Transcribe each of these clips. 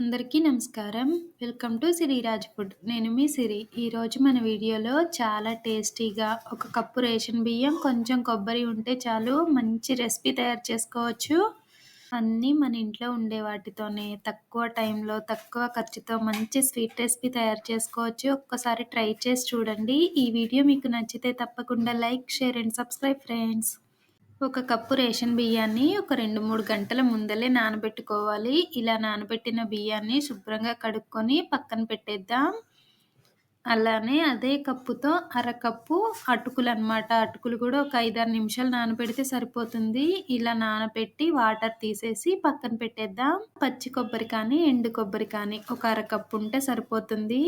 అందరికీ నమస్కారం. Welcome to Siri Raj food. నేను మీ సిరి. ఈరోజు మన వీడియోలో చాలా టేస్టీగా ఒక కప్పు రేషన్ బియ్యం కొంచెం కొబ్బరి ఉంటే చాలు మంచి రెసిపీ తయారు చేసుకోవచ్చు. అన్నీ మన ఇంట్లో ఉండే వాటితోనే తక్కువ టైంలో తక్కువ ఖర్చుతో మంచి స్వీట్ రెసిపీ తయారు చేసుకోవచ్చు. ఒక్కసారి ట్రై చేసి చూడండి. ఈ వీడియో మీకు నచ్చితే తప్పకుండా like share and subscribe friends. ఒక కప్పు రేషన్ బియ్యాన్ని ఒక రెండు మూడు గంటల ముందలే నానబెట్టుకోవాలి. ఇలా నానబెట్టిన బియ్యాన్ని శుభ్రంగా కడుక్కొని పక్కన పెట్టేద్దాం. అలానే అదే కప్పుతో అరకప్పు అటుకులు అనమాట అటుకులు కూడా ఒక ఐదారు నిమిషాలు నానబెడితే సరిపోతుంది. ఇలా నానబెట్టి వాటర్ తీసేసి పక్కన పెట్టేద్దాం. పచ్చి కొబ్బరి కానీ ఎండు కొబ్బరి కానీ ఒక అరకప్పు ఉంటే సరిపోతుంది.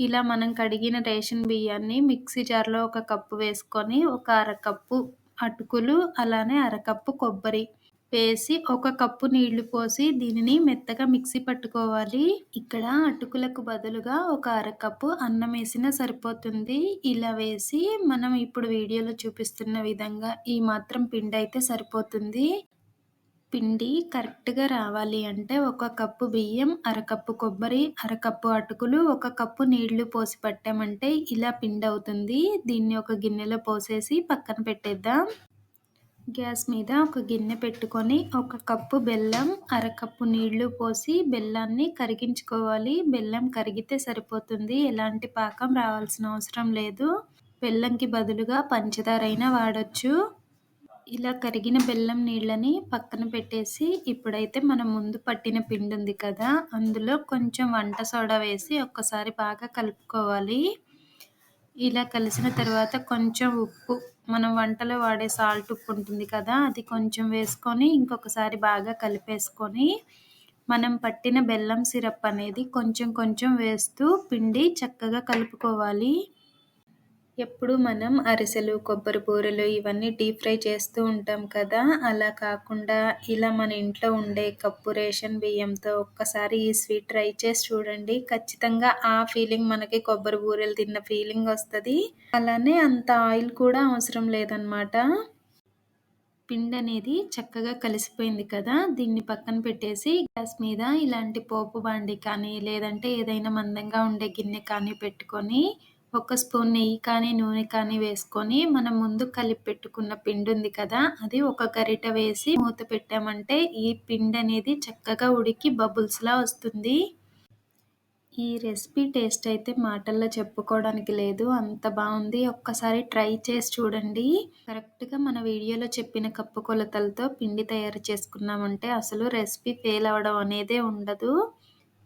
ఇలా మనం కడిగిన రేషన్ బియ్యాన్ని మిక్సీ జార్లో ఒక కప్పు వేసుకొని ఒక అరకప్పు అటుకులు అలానే అరకప్పు కొబ్బరి వేసి ఒక కప్పు నీళ్ళు పోసి దీనిని మెత్తగా మిక్సీ పట్టుకోవాలి. ఇక్కడ అటుకులకు బదులుగా ఒక అరకప్పు అన్నం వేసినా సరిపోతుంది. ఇలా వేసి మనం ఇప్పుడు వీడియోలో చూపిస్తున్న విధంగా ఈ మాత్రం పిండి అయితే సరిపోతుంది. పిండి కరెక్ట్గా రావాలి అంటే ఒక కప్పు బియ్యం అరకప్పు కొబ్బరి అరకప్పు అటుకులు ఒక కప్పు నీళ్ళు పోసి పట్టామంటే ఇలా పిండి అవుతుంది దీన్ని ఒక గిన్నెలో పోసేసి పక్కన పెట్టేద్దాం. గ్యాస్ మీద ఒక గిన్నె పెట్టుకొని ఒక కప్పు బెల్లం అరకప్పు నీళ్ళు పోసి బెల్లాన్ని కరిగించుకోవాలి. బెల్లం కరిగితే సరిపోతుంది. ఎలాంటి పాకం రావాల్సిన అవసరం లేదు. బెల్లంకి బదులుగా పంచదారైనా వాడచ్చు. ఇలా కరిగిన బెల్లం నీళ్ళని పక్కన పెట్టేసి ఇప్పుడైతే మనం ముందు పట్టిన పిండి ఉంది కదా అందులో కొంచెం వంట సోడా వేసి ఒక్కసారి బాగా కలుపుకోవాలి. ఇలా కలిసిన తర్వాత కొంచెం ఉప్పు మనం వంటలో వాడే సాల్ట్ ఉప్పు ఉంటుంది కదా అది కొంచెం వేసుకొని ఇంకొకసారి బాగా కలిపేసుకొని మనం పట్టిన బెల్లం సిరప్ అనేది కొంచెం కొంచెం వేస్తూ పిండి చక్కగా కలుపుకోవాలి. ఎప్పుడు మనం అరిసెలు కొబ్బరి బూరెలు ఇవన్నీ డీప్ ఫ్రై చేస్తూ ఉంటాం కదా. అలా కాకుండా ఇలా మన ఇంట్లో ఉండే కప్పు రేషన్ బియ్యంతో ఒక్కసారి ఈ స్వీట్ ట్రై చేసి చూడండి. ఖచ్చితంగా ఆ ఫీలింగ్ మనకి కొబ్బరి బూరెలు తిన్న ఫీలింగ్ వస్తుంది. అలానే అంత ఆయిల్ కూడా అవసరం లేదనమాట పిండి అనేది చక్కగా కలిసిపోయింది కదా. దీన్ని పక్కన పెట్టేసి గ్యాస్ మీద ఇలాంటి పోపు బాండి కానీ లేదంటే ఏదైనా మందంగా ఉండే గిన్నె కానీ పెట్టుకొని ఒక స్పూన్ నెయ్యి కానీ నూనె కానీ వేసుకొని మనం ముందు కలిపి పెట్టుకున్న పిండి ఉంది కదా అది ఒక గరిట వేసి మూత పెట్టామంటే ఈ పిండి అనేది చక్కగా ఉడికి బబుల్స్లా వస్తుంది. ఈ రెసిపీ టేస్ట్ అయితే మాటల్లో చెప్పుకోవడానికి లేదు అంత బాగుంది. ఒక్కసారి ట్రై చేసి చూడండి. కరెక్ట్గా మన వీడియోలో చెప్పిన కప్పు కొలతలతో పిండి తయారు చేసుకున్నామంటే అసలు రెసిపీ ఫెయిల్ అవ్వడం అనేదే ఉండదు.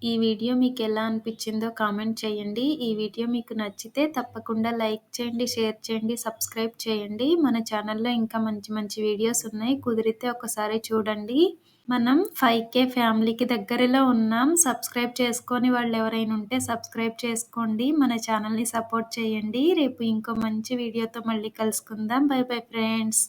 ఈ వీడియో మీకు ఎలా అనిపించిందో కామెంట్ చేయండి. ఈ వీడియో మీకు నచ్చితే తప్పకుండా లైక్ చేయండి షేర్ చేయండి సబ్స్క్రైబ్ చేయండి. మన ఛానల్లో ఇంకా మంచి మంచి వీడియోస్ ఉన్నాయి. కుదిరితే ఒకసారి చూడండి. మనం ఫైవ్ కే ఫ్యామిలీకి దగ్గరలో ఉన్నాం. సబ్స్క్రైబ్ చేసుకొని వాళ్ళు ఎవరైనా ఉంటే సబ్స్క్రైబ్ చేసుకోండి. మన ఛానల్ని సపోర్ట్ చేయండి. రేపు ఇంకో మంచి వీడియోతో మళ్ళీ కలుసుకుందాం. Bye bye friends.